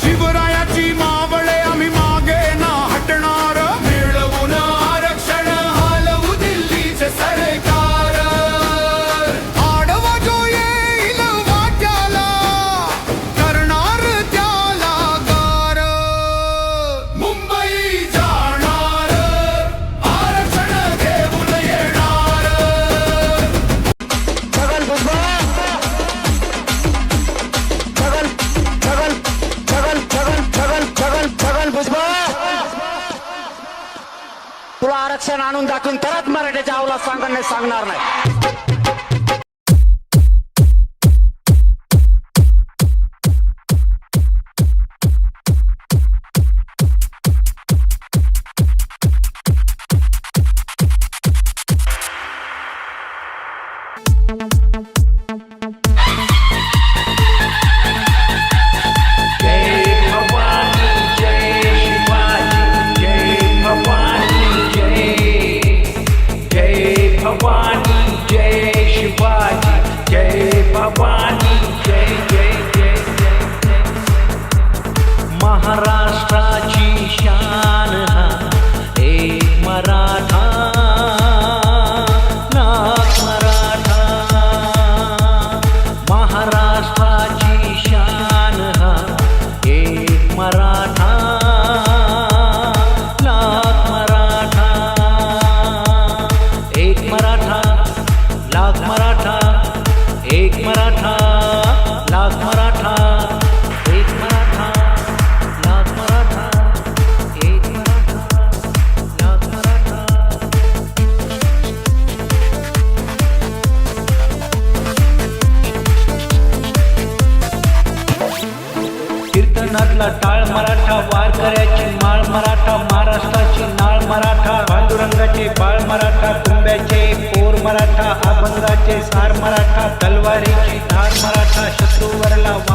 Život a ja do. तुला आरक्षण आणून दाखवून तरच मराठीच्या आवला सांगण नाही सांगणार नाही. जय भवानी जय शिवाजी जय भवानी जय जय जय जय जय. महाराष्ट्राची शान हा एक मराठा नाथ मराठा. महाराष्ट्राची नटला टाळ मराठा वारकऱ्याची माळ मराठा महाराष्ट्राची नाळ मराठा पांडुरंगाचे बाळ मराठा कुंब्याचे पोर मराठा अभंगाचे सार मराठा तलवारीची धार मराठा शत्रूवरला वार